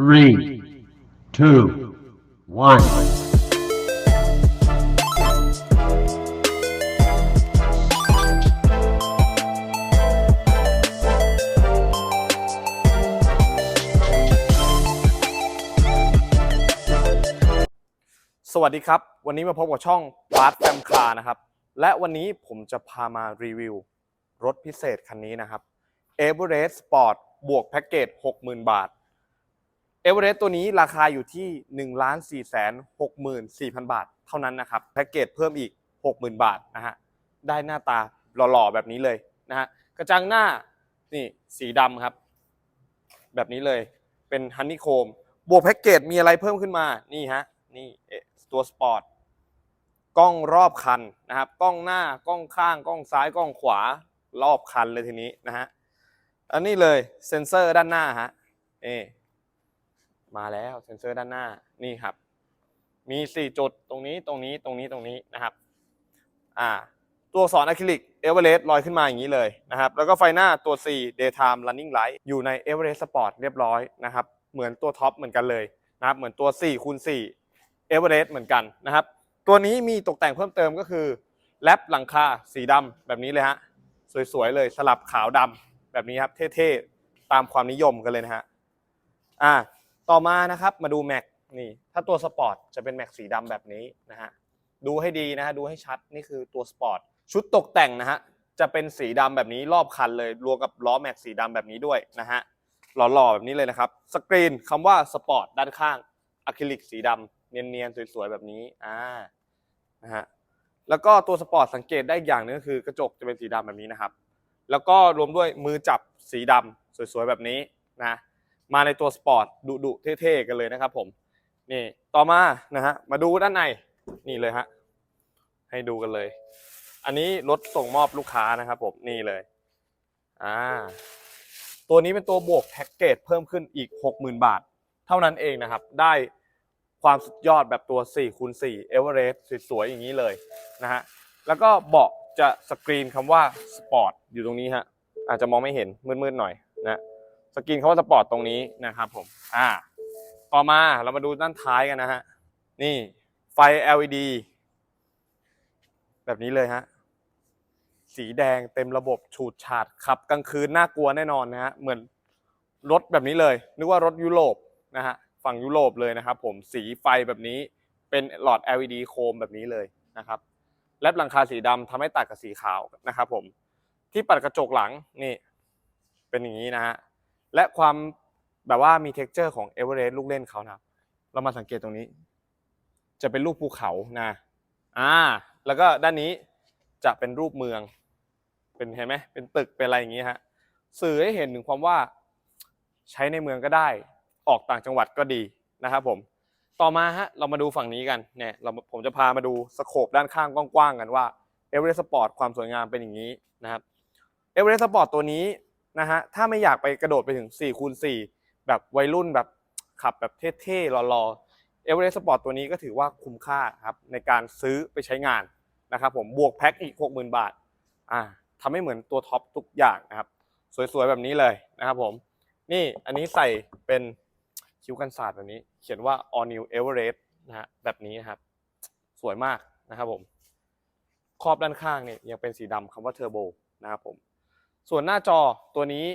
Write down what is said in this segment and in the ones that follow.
three, two, one. สวัสดีครับ วันนี้มาพบกับช่องบาร์แฟมคานะครับ และวันนี้ผมจะพามารีวิว รถพิเศษคันนี้นะครับ e v e r e s t Sport บวกแพ็กเกจ 60,000 บาท e v e r e s t ตัวนี้ราคาอยู่ที่ 1 4 6 4 0 0 0 บาท เท่านั้นนะครับแพ็กเกจเพิ่มอีก 60,000 บาทนะฮะได้หน้าตาหล่อๆแบบนี้เลยนะฮะกระจังหน้านี่สีดำครับ แบบนี้เลยเป็นฮันนี่โคมบวกแพ็กเกจมีอะไรเพิ่มขึ้นมานี่ฮะนี่เอตัวสปอร์ตกล้องรอบคันนะครับกล้องหน้ากล้องข้างกล้องซ้ายกล้องขวารอบคันเลยทีนี้นะฮะอันนี้เลยเซ็นเซอร์ด้านหน้าฮะเอ มาแล้วเซ็นเซอร์ด้านหน้านี่ครับ มี 4 จุดตรงนี้ตรงนี้ตรงนี้ตรงนี้นะครับอ่าตัวอักษรอะคริลิกเอเวอเรสต์ลอยขึ้นมาอย่างนี้เลยนะครับแล้วก็ไฟหน้าตัว C daytime running light อยู่ใน e v e r e s t Sport เรียบร้อยนะครับเหมือนตัวท็อปเหมือนกันเลยนะครับเหมือนตัว4คูณ4เอเวอเรสต์เหมือนกันนะครับตัวนี้มีตกแต่งเพิ่มเติมก็คือแรปหลังคาสีดำแบบนี้เลยฮะสวยๆเลยสลับขาวดำแบบนี้ครับเท่ๆตามความนิยมกันเลยนะฮะอ่า ต่อมานะครับมาดูแม็กนี่ถ้าตัวสปอร์ตจะเป็นแม็กสีดำแบบนี้นะฮะดูให้ดีนะฮะดูให้ชัดนี่คือตัวสปอร์ตชุดตกแต่งนะฮะจะเป็นสีดำแบบนี้รอบคันเลยรวมกับล้อแม็กสีดำแบบนี้ด้วยนะฮะหล่อๆแบบนี้เลยนะครับสกรีนคำว่าสปอร์ตด้านข้างอะคริลิกสีดำเนียนๆสวยๆแบบนี้อ่านะฮะแล้วก็ตัวสปอร์ตสังเกตได้อย่างหนึงก็คือกระจกจะเป็นสีดำแบบนี้นะครับ แล้วก็รวมด้วยมือจับสีดำสวยๆแบบนี้นะ มาในตัวสปอร์ตดุๆเท่ๆกันเลยนะครับผมนี่ต่อมานะฮะมาดูด้านในนี่เลยฮะให้ดูกันเลย อันนี้รถส่งมอบลูกค้านะครับผมนี่เลยอ่าตัวนี้เป็นตัวบวกแพ็กเกจเพิ่มขึ้นอีก 60,000 บาท เท่านั้นเองนะครับ ได้ความสุดยอดแบบตัว4คูณ4 Everest สวยๆ อย่างนี้เลยนะฮะแล้วก็เบาะจะสกรีนคำว่าสปอร์ตอยู่ตรงนี้ฮะอาจจะมองไม่เห็นมืดๆหน่อยนะ สกรีนคำว่าสปอร์ตตรงนี้นะครับผมอ่าต่อมาเรามาดูด้านท้ายกันนะฮะนี่ไฟ LED แบบนี้เลยฮะสีแดงเต็มระบบฉูดฉาดขับกลางคืนน่ากลัวแน่นอนนะฮะเหมือนรถแบบนี้เลย นึกว่ารถยุโรปนะฮะฝั่งยุโรปเลยนะครับผมสีไฟแบบนี้เป็นหลอด LED โคมแบบนี้เลยนะครับแลบหลังคาสีดำทำให้ตัดกับสีขาวนะครับผมที่ปัดกระจกหลังนี่เป็นอย่างนี้นะฮะ และความแบบว่ามี t e x t อร์ของ e v e r e s t ลูกเล่นเขานะครับ เรามาสังเกตตรงนี้ จะเป็นรูปภูเขานะ อ่า แล้วก็ด้านนี้จะเป็นรูปเมือง เป็นเห็นไหมเป็นตึกเป็นอะไรอย่างนี้ฮะสื่อให้เห็นถึงความว่าใช้ในเมืองก็ได้ ออกต่างจังหวัดก็ดีนะครับผม ต่อมาฮะเรามาดูฝั่งนี้กันเนี่ยเราผมจะพามาดูสโคปด้านข้างกว้างๆกันว่า e v e r e s t Sport ความสวยงามเป็นอย่างนี้นะครับ e v e r e s t Sport ตัวนี้ นะฮะถ้าไม่อยากไปกระโดดไปถึง4คูณ4แบบวัยรุ่นแบบขับแบบเท่ๆหล่อๆ e v e r e s t Sport ตัวนี้ก็ถือว่าคุ้มค่าครับในการซื้อไปใช้งานนะครับผมบวกแพ็คอีก 60,000 บาทอ่าทำให้เหมือนตัวท็อปทุกอย่างนะครับ สวยๆแบบนี้เลยนะครับผมนี่อันนี้ใส่เป็นคิ้วกันศาสตร์แบบนี้ เขียนว่า all new Everest นะฮะแบบนี้นะครับ สวยมากนะครับผม ขอบด้านข้างเนี่ยยังเป็นสีดำคำว่าเทอร์โบนะครับผม ส่วนหน้าจอตัวนี้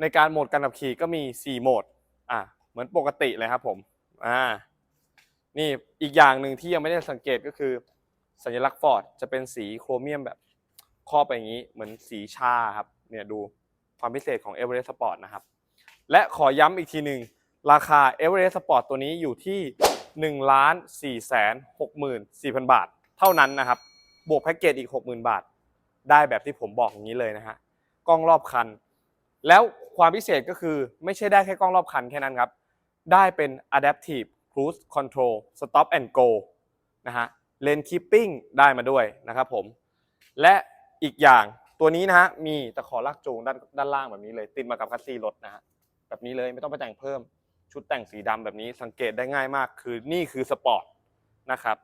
ในการโหมดการขับขี่ก็มี 4 โหมด อ่าเหมือนปกติเลยครับผม อ่า นี่อีกอย่างหนึ่งที่ยังไม่ได้สังเกตก็คือ สัญลักษณ์ฟอร์ดจะเป็นสีโครเมียมแบบครอบไปอย่างนี้ เหมือนสีชาครับ เนี่ยดูความพิเศษของ Everest Sport นะครับ และขอย้ำอีกทีหนึ่งราคา Everest Sport ตัวนี้อยู่ที่ 1,464,000 บาท เท่านั้นนะครับ บวกแพ็กเกจอีก 60,000 บาท ได้แบบที่ผมบอกอย่างนี้เลยนะฮะ กล้องรอบคัน แล้วความพิเศษก็คือไม่ใช่ได้แค่กล้องรอบคันแค่นั้นครับ ได้เป็น adaptive cruise control stop and go นะฮะ lane keeping ได้มาด้วยนะครับผม และอีกอย่างตัวนี้นะฮะมีตะขอลากจูงด้านด้านล่างแบบนี้เลย ติดมากับคัสซีรถนะฮะแบบนี้เลยไม่ต้องไปแต่งเพิ่ม ชุดแต่งสีดำแบบนี้สังเกตได้ง่ายมาก คือนี่คือสปอร์ตนะครับ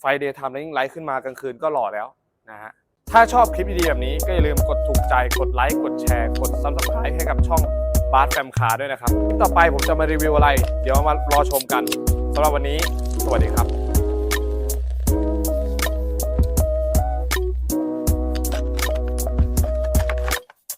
ไฟเดย์ไทม์แล้วยิ่งไลท์ขึ้นมากลางคืนก็หล่อแล้วนะฮะ ถ้าชอบคลิปดีๆแบบนี้ก็อย่าลืมกดถูกใจ กดไลค์ กดแชร์ กดซับสไครต์ให้กับช่องบาร์แฟมคาร์ด้วยนะครับคลิปต่อไปผมจะมารีวิวอะไร เดี๋ยวมารอชมกันสำหรับวันนี้ สวัสดีครับ